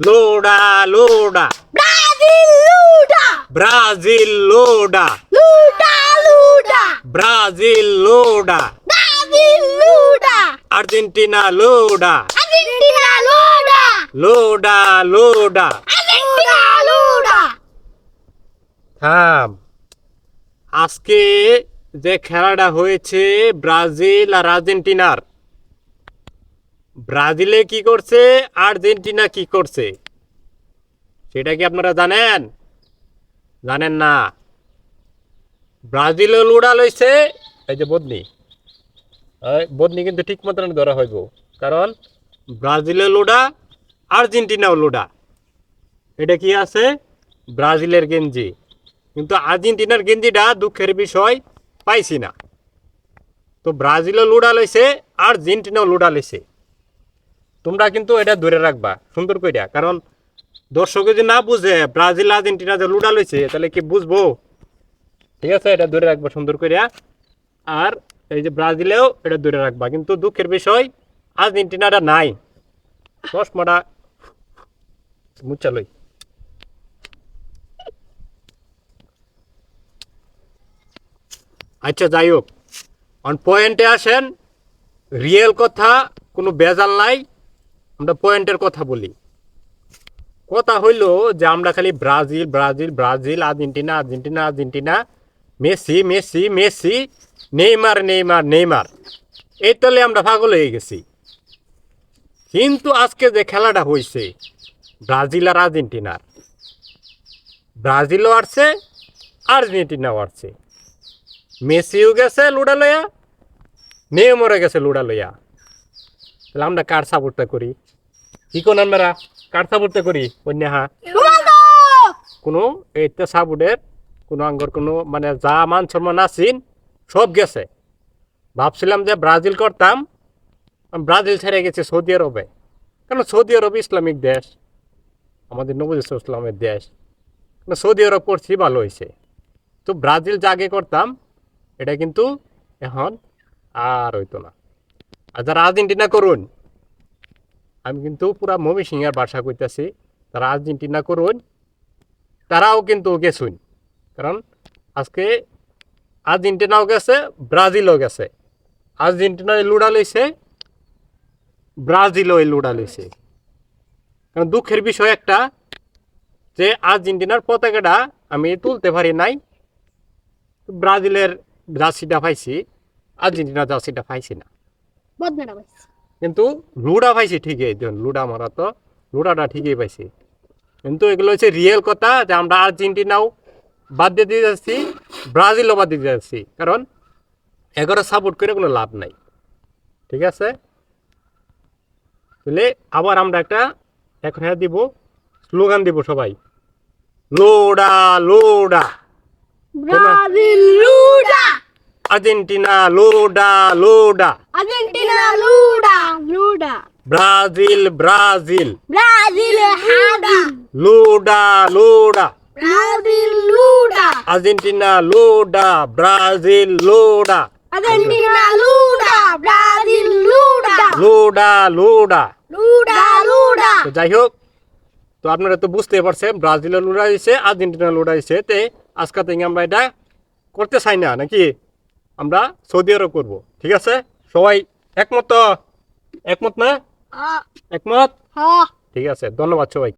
লোডা লোডা Brasil luda! Brazil লোডা Luda luda! Brazil লোডা Brasil luda! আর্জেন্টিনা লোডা Argentina luda! লোডা লোডা Argentina luda! থাম আজকে যে খেলাটা হয়েছে ব্রাজিল আর আর্জেন্টিনার ব্রাজিলে কি করছে? আর্জেন্টিনা কি করছে? সেটা কি আপনারা জানেন? জানেন না। ব্রাজিলও লুড়া লইছে। এই যে বদনি। বদনি কিন্তু ঠিক মতন ধরা হইব। কারণ ব্রাজিলের লুডা, আর্জেন্টিনাও লুডা। এটা কি আছে? ব্রাজিলের গেঞ্জি। কিন্তু আর্জেন্টিনার গেঞ্জিটা দুঃখের বিষয়, পাইছি না। তো ব্রাজিলও লুডা লইছে, আর্জেন্টিনাও লুডা লইছে। তোমরা কিন্তু এটা ধরে রাখবা, সুন্দর কইরা। কারণ দর্শক যদি না বুঝে, ব্রাজিল, আর্জেন্টিনা যে লুডা লইছে, তাহলে কি বুঝব? ঠিক আছে, এটা ধরে রাখবা সুন্দর কইরা। আর এই যে ব্রাজিলেও এটা ধরে রাখবা, কিন্তু দুঃখের বিষয়, আর্জেন্টিনাটা নাই। চশমাটা মুচালই আচ্ছা যাই হোক। অন পয়েন্টে আসেন রিয়েল কথা, কোনো বেজাল নাই। আমরা পয়েন্টের কথা বলি। কথা হইল যে আমরা খালি Brazil Brazil Brazil, Argentina Argentina Argentina, Messi Messi Messi, Neymar Neymar Neymar. এই তলে আমরা পাগল হয়ে গেছি। কিন্তু আজকে যে খেলাটা হয়েছে ব্রাজিল আর আর্জেন্টিনার। ব্রাজিলও আসছে, আর্জেন্টিনাও আসছে। মেসিও গেছে লুডা লইয়া, নেইমারও গেছে লুডা লইয়া। তাহলে আমরা কার সাপোর্টটা করি? কি কোন আমরা? কার সাপোর্টটা করি? অন্যহা! কোনো এইটা সাপোর্টের কোনো আঙ্গর কোনো মানে যা মান সম্মান আছেন সব গেছে। ভাবছিলাম যে ব্রাজিল করতাম ব্রাজিল ছেড়ে গেছে সৌদি আরবে। কারণ সৌদি আরব ইসলামিক দেশ। আমাদের নবজ ইসলামের দেশ। সৌদি আরব করছি ভালো হয়েছে। তো ব্রাজিল যা আগে করতাম এটা কিন্তু এখন আর হইতো না। যারা আর্জেন্টিনা করুন, আমি কিন্তু পুরা মমি সিংয়ের বাসা করতেছি তারা আর্জেন্টিনা করুন, তারাও কিন্তু গেছুন। কারণ আজকে আর্জেন্টিনাও গেছে, ব্রাজিলও গেছে। আর্জেন্টিনায় লুড়া লইছে, ব্রাজিলও লুড়া লইছে। কারণ দুঃখের বিষয় একটা, যে আর্জেন্টিনার পতাকাটা আমি তুলতে পারি নাই, ব্রাজিলের জার্সিটা পাইছি, আর্জেন্টিনার জার্সিটা পাইছি না। কিন্তু লুডা পাইছি ঠিকই লুডা মারা তো লুডাটা ঠিকই পাইছি। কিন্তু এগুলো হচ্ছে রিয়েল কথা যে আমরা আর্জেন্টিনাও বাদ দিয়ে দিয়ে যাচ্ছি ব্রাজিলও বাদ দিয়ে যাচ্ছি। কারণ এগারো সাপোর্ট করে কোনো লাভ নাই। ঠিক আছে? তাহলে আবার আমরা একটা এখন হ্যাঁ দিব স্লোগান দিব সবাই। লোডা লোডা। Brasil luda! আর্জেন্টিনা লোডা লোডা। Argentina luda! Luda! Brazil Brazil Brasil luda! লোডা লোডা Brasil luda! আর্জেন্টিনা লোডা ব্রাজিল লোডা Argentina luda! Brasil luda! লোডা লোডা Luda luda! তো যাই হোক তো আপনারা তো বুঝতে পারছেন ব্রাজিলের লোডা দিছে আর্জেন্টিনা লোডা দিছে তে আজকে থেকে আমরা এটা করতে চাই না নাকি আমরা সৌদি আরব করব ঠিক আছে সবাই একমত? একমত না? একমত? ah. ঠিক আছে ধন্যবাদ সবাই